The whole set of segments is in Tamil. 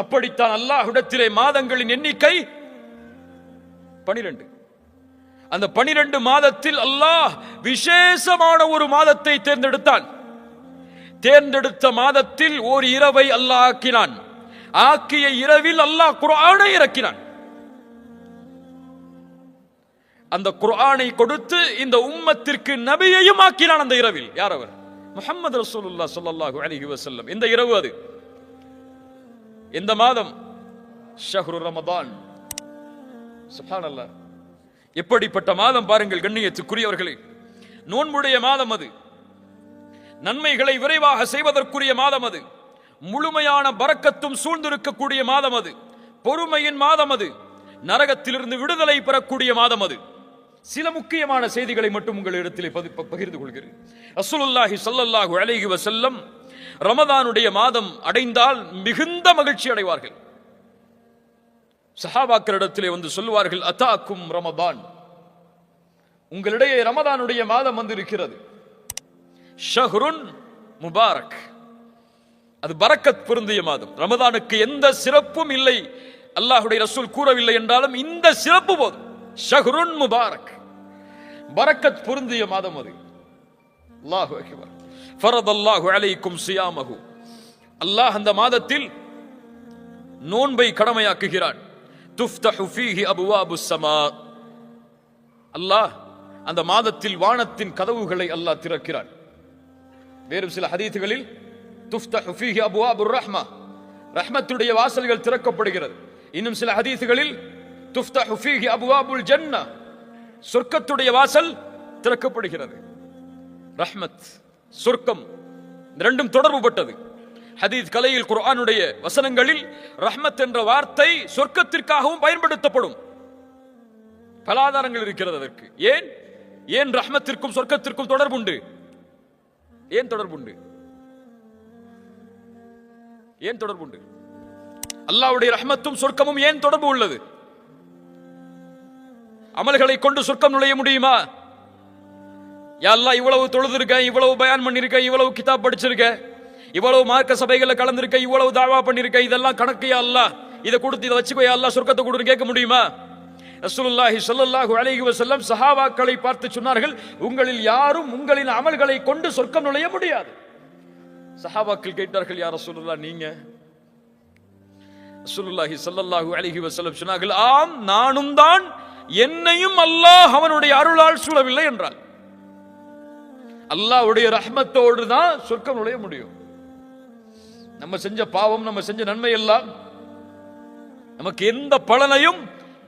அப்படித்தான் அல்லாஹுடத்திலே மாதங்களின் எண்ணிக்கை பனிரெண்டு. அந்த பனிரெண்டு மாதத்தில் அல்லாஹ் விசேஷமான ஒரு மாதத்தை தேர்ந்தெடுத்தான். தேர்ந்தெடுத்த மாதத்தில் ஓர் இரவை அல்லாஹ் ஆக்கினான். ஆக்கிய இரவில் அல்லாஹ் குரானை இறக்கினான். அந்த குரானை கொடுத்து இந்த உம்மத்திற்கு நபியையும் ஆக்கினான் அந்த இரவில். யார் அவர்? முஹம்மது ரசூலுல்லாஹ் ஸல்லல்லாஹு அலைஹி வஸல்லம். இந்த இரவு அது. எந்த மாதம் ஷஹ்ரு ரமதான். சுபானல்ல எப்படிப்பட்ட மாதம் பாருங்கள் கண்ணியத்துக்குரியவர்களே. நோன்புடைய மாதம் அது. நன்மைகளை விரைவாக செய்வதற்குரிய மாதம் அது. முழுமையான பறக்கத்தும் சூழ்ந்திருக்கக்கூடிய மாதம் அது. பொறுமையின் மாதம் அது. நரகத்திலிருந்து விடுதலை பெறக்கூடிய மாதம் அது. சில முக்கியமான செய்திகளை மட்டும் உங்களிடத்திலே பதி- பகிர்ந்து கொள்கிறேன். அசுலுல்லாஹி சல்லல்லாஹு அலைஹி வசல்லம் ரமதானுடைய மாதம் அடைந்தால் மிகுந்த மகிழ்ச்சி அடைவார்கள். சஹாபாக்களிடத்திலே வந்து சொல்லுவார்கள் அத்தாக்கும் ரமதான். உங்களிடையே ரமதானுடைய மாதம் வந்து இருக்கிறது ஷஹ்ருன் முபாரக். அது பரக்கத் பொருந்திய மாதம். ரமதானுக்கு எந்த சிறப்பும் இல்லை. அல்லாஹுடைய ரசூல் கூறவில்லை என்றாலும் இந்த சிறப்பு போதும். ஷஹ்ருன் முபாரக். பரக்கத் பொருந்திய மாதம் அது. அல்லாஹு அக்பர். ஃபரத் அல்லாஹு அலைக்கும் சியாமகு அல்லாஹ் அந்த மாதத்தில் நோன்பை கடமையாக்குகிறான். துஃப்தஹு ஃபீஹி அபுவாபு சமா அல்லாஹ் அந்த மாதத்தில் வானத்தின் கதவுகளை அல்லாஹ் திறக்கிறான். வேறு சில ஹதீத்துகளில் துஃப்தஹு ஃபீஹி அபுவாபுர் ரஹ்மா. ரஹ்மத்துடைய வாசல்கள் திறக்கப்படுகிறது. இன்னும் சில ஹதீத்துகளில் துஃப்தஹு ஃபீஹி அபுவாபுல் ஜன்னா. சொர்க்கத்துடைய வாசல் திறக்கப்படுகிறது. ரஹ்மத் சொர்க்கம் இந்த ரெண்டும் தொடர்புபட்டது. ஹதீத் கலையில் குர்ஆனுடைய வசனங்களில் ரஹ்மத் என்ற வார்த்தை சொர்க்கத்திற்காகவும் பயன்படுத்தப்படும். பல ஆதாரங்கள் இருக்கிறது அதற்கு. ஏன்? ஏன் ரஹ்மத்திற்கும் சொர்க்கத்திற்கும் தொடர்புண்டு? ஏன் தொடர்புண்டு? ஏன் தொடர்புண்டு? அல்லாஹ்வுடைய ரஹ்மத்தும் சொர்க்கமும் ஏன் தொடர்பு உள்ளது? அமல்களை கொண்டு சொர்க்கம் நுழைய முடியுமா? யாரெல்லாம் இவ்வளவு தொழுதுருக்கேன் இவ்வளவு பயான் பண்ணியிருக்கேன் இவ்வளவு கிதாப் படிச்சிருக்கேன் இவ்வளவு மார்க்க சபைகளில் கலந்திருக்க இவ்வளவு தாவா பண்ணியிருக்கேன் இதெல்லாம் கணக்கு யா இதை கொடுத்து இதை வச்சுக்கோ யா சொர்க்கத்தை கொடுன்னு கேட்க முடியுமா? ரசூலுல்லாஹி ஸல்லல்லாஹு அலைஹி வஸல்லம் சஹாபாக்களை பார்த்து சொன்னார்கள் உங்களில் யாரும் உங்களின் அமல்களை கொண்டு சொர்க்கம் நுழைய முடியாது. சஹாபாக்கள் கேட்டார்கள் யா ரசூலுல்லாஹ் நீங்க? ரசூலுல்லாஹி ஸல்லல்லாஹு அலைஹி வஸல்லம் சொன்னார்கள் ஆம் நானும் தான் என்னையும் அல்லாஹ் அவனுடைய அருளால் சூழவில்லை என்றார் அல்லாஹ்வுடைய ரஹ்மத்தோடு தான் சொர்க்கம் நுழைய முடியும். நம்ம செஞ்ச பாவம் நம்ம செஞ்ச நன்மை எல்லாம் நமக்கு எந்த பலனையும்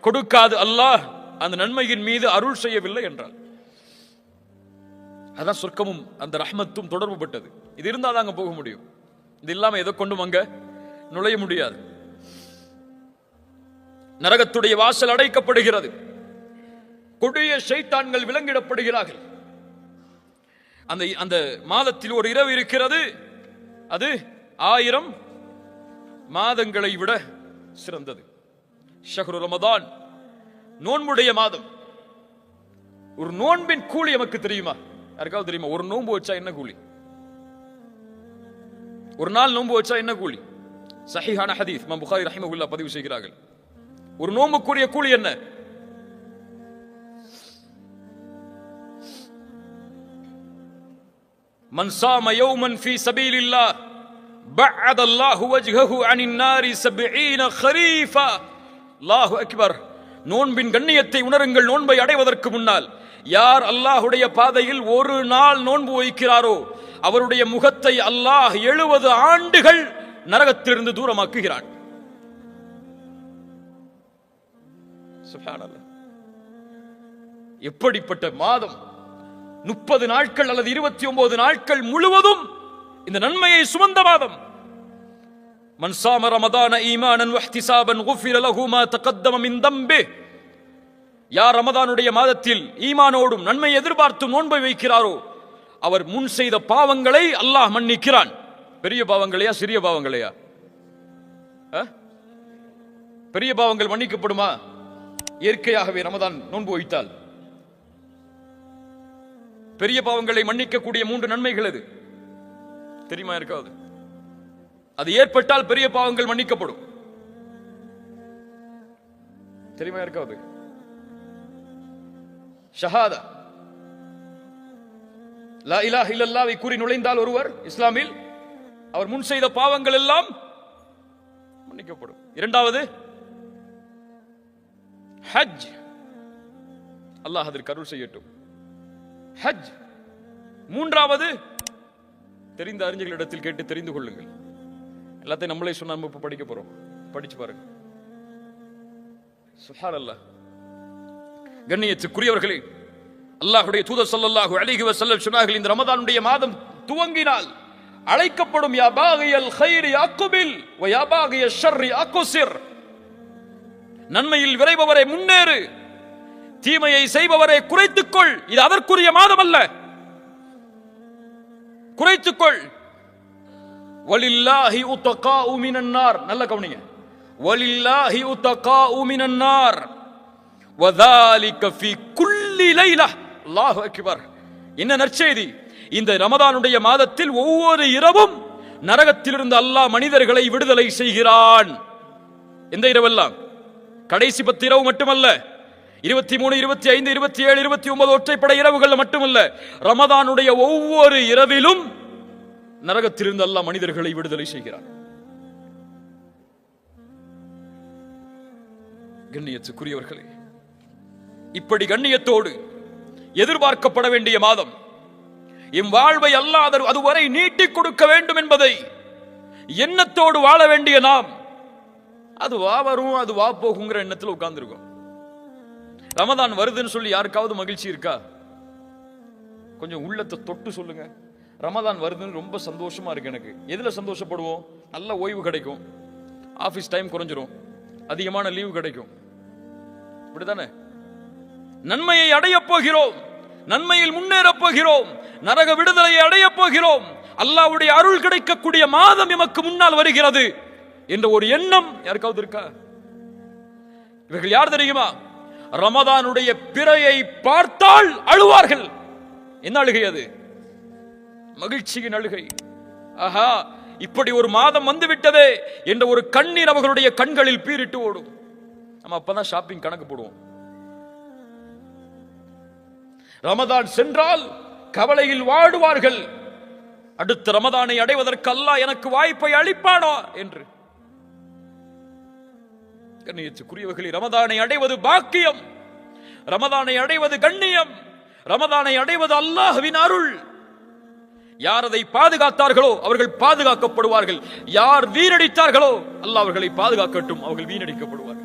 கொடுக்காது அல்லாஹ். அந்த நன்மையின் மீது அருள் செய்யவில்லை என்றார் அதான் சொர்க்கமும் அந்த ரஹ்மத்தும் தொடர்புபட்டது. இது இருந்தால் தான் அங்க போக முடியும். இது இல்லாம எதை கொண்டும் அங்க நுழைய முடியாது. நரகத்துடைய வாசல் அடைக்கப்படுகிறது. கொடிய சைத்தான்கள் விலங்கிடப்படுகிறார்கள். அந்த அந்த மாதத்தில் ஒரு இரவு இருக்கிறது. அது ஆயிரம் மாதங்களை விட சிறந்தது. ஷஹரு ரமதான் நோன்புடைய மாதம். ஒரு நோன்பின் கூலி நமக்கு தெரியுமா? யாருக்காவது தெரியுமா? ஒரு நோன்பு வச்சா என்ன கூலி? ஒரு நாள் நோன்பு வச்சா என்ன கூலி? சஹிஹான ஹதீஸ். மம் புகாரி ரஹிமகுல்லா பதிவு செய்கிறார்கள். ஒரு நோன்புக்குரிய கூலி என்ன? من صام يوما في سبيل الله بعد الله وجهه عن النار سبعين خريفا الله أكبر நோன்பின் கண்ணியத்தை உணருங்கள் நோன்பை அடைவதற்கு முன்னால் யார் அல்லாஹுடைய பாதையில் ஒரு நாள் நோன்பு வைக்கிறாரோ அவருடைய முகத்தை அல்லாஹ் எழுபது ஆண்டுகள் நரகத்திலிருந்து தூரமாக்குகிறான் சுப்ஹானல்லாஹ். எப்படிப்பட்ட மாதம் முப்பது நாட்கள் அல்லது இருபத்தி ஒன்பது நாட்கள் முழுவதும் இந்த நன்மையை சுமந்த மாதம் من صام رمضان ايمانا واحتسابا غفر له ما تقدم من ذنبه யார் ரமதானுடைய மாதத்தில் ஈமானோடும் நன்மை எதிர்பார்த்து நோன்பை வைக்கிறாரோ அவர் முன் செய்த பாவங்களை அல்லாஹ் மன்னிக்கிறான் பெரிய பாவங்களையா சிறிய பாவங்களையா அ? பெரிய பாவங்கள் மன்னிக்கப்படுமா இயற்கையாகவே ரமதான் நோன்பு வைத்தால் பெரிய பாவங்களை மன்னிக்கக்கூடிய மூன்று நன்மைகள் அது. தெரியுமா இருக்காது அது ஏற்பட்டால் பெரிய பாவங்கள் மன்னிக்கப்படும். தெரியுமா இருக்காது ஷஹாதா. லா இலாஹ இல்லல்லாவை கூறி நுழைந்தால் ஒருவர் இஸ்லாமில் அவர் முன் செய்த பாவங்கள் எல்லாம் மன்னிக்கப்படும். இரண்டாவது ஹஜ். அல்லாஹ் அதற்கு அருள் செய்யட்டும். ஹஜ். மூன்றாவது தெரிந்த அறிஞர்களிடத்தில் கேட்டு தெரிந்து கொள்ளுங்கள். எல்லாத்தையும் நம்மளே சொன்ன நம்ம படிக்க போறோம். படிச்சு பாருங்க. சுஹார் அல்லாஹ் கண்ணியத்துக்குரியவர்களே அல்லாஹுடைய தூதர் சல்லல்லாஹு அலைஹி வஸல்லம் சொன்னார்கள் இந்த ரமதானுடைய மாதம் துவங்கினால் அழைக்கப்படும் யா ஹைரி அக்குபில் வ ஷர்ரி அக்குசிர். நன்மையில் விரைபவரை முன்னேறு. தீமையை செய்பவரை குறைத்துக்கொள். இது அதற்குரிய மாதம் அல்ல குறைத்துக்கொள். வலில்லாஹி உத்தகா உமினன்னார் நல்ல கவனிங்க. வலில்லாஹி உத்தகா உமினன்னார் வதாலி வதாலிக ஃபீ குல்லி லைலா. அல்லாஹ் அக்பர். என்ன நற்செய்தி? இந்த ரமதானுடைய மாதத்தில் ஒவ்வொரு இரவும் நரகத்திலிருந்து அல்லாஹ் மனிதர்களை விடுதலை செய்கிறான். எந்த இரவெல்லாம்? கடைசி பத்து இரவு மட்டுமல்ல. இருபத்தி மூணு இருபத்தி ஐந்து இருபத்தி ஏழு இருபத்தி ஒன்பது ஒற்றைப்படை இரவுகள் மட்டுமல்ல ரமதானுடைய ஒவ்வொரு இரவிலும் நரகத்திலிருந்து அல்ல மனிதர்களை விடுதலை செய்கிறார். கண்ணியத்துக்குரியவர்களே இப்படி கண்ணியத்தோடு எதிர்பார்க்கப்பட வேண்டிய மாதம் எம் வாழ்வை அல்லாத அதுவரை நீட்டிக் கொடுக்க வேண்டும் என்பதை எண்ணத்தோடு வாழ வேண்டிய நாம் அது வா வரும் அது வா போகுங்கிற எண்ணத்தில் உட்கார்ந்துருக்கோம். ரமதான் வருதுன்னு சொல்லி யாருக்காவது மகிழ்ச்சி இருக்கா? கொஞ்சம் உள்ளத்தை தொட்டு சொல்லுங்க. ரமதான் வருதுன்னு ரொம்ப சந்தோஷமா இருக்கு எனக்கு. எதுல சந்தோஷப்படுவோம்? நல்ல ஓய்வு கிடைக்கும். ஆபீஸ் டைம் குறைஞ்சிரும். அதிகமான லீவு கிடைக்கும். இப்படிதானே? நன்மையை அடையப் போகிறோம். நன்மையில் முன்னேறப் போகிறோம். நரக விடுதலையை அடையப் போகிறோம். அல்லாவுடைய அருள் கிடைக்கக்கூடிய மாதம் எமக்கு முன்னால் வருகிறது என்ற ஒரு எண்ணம் யாருக்காவது இருக்கா? இவர்கள் யார் தெரியுமா? ரமதானுடைய பிறையை பார்த்தால் அழுவார்கள். என்ன அழுகை அது? மகிழ்ச்சியின் அழுகை. ஆஹா இப்படி ஒரு மாதம் வந்து விட்டதே என்ற ஒரு கண்ணீர் அவர்களுடைய கண்களில் பீரிட்டு ஓடும். நம்ம அப்பதான் ஷாப்பிங் கணக்கு போடுவோம். ரமதான் சென்றால் கவலையில் வாடுவார்கள். அடுத்த ரமதானை அடைவதற்கு அல்லாஹ் எனக்கு வாய்ப்பை அளிப்பானோ? என்று. கண்ணியத்துக்குரியவர்களே ரமதானை அடைவது பாக்கியம். ரமதானை அடைவது கண்ணியம். ரமதானை அடைவது அல்லாஹ்வின் அருள். யார் அதை பாதுகாத்தார்களோ அவர்கள் பாதுகாக்கப்படுவார்கள். யார் வீணடித்தார்களோ அல்லாஹ் அவர்களை பாதுகாக்கட்டும் அவர்கள் வீணடிக்கப்படுவார்கள்.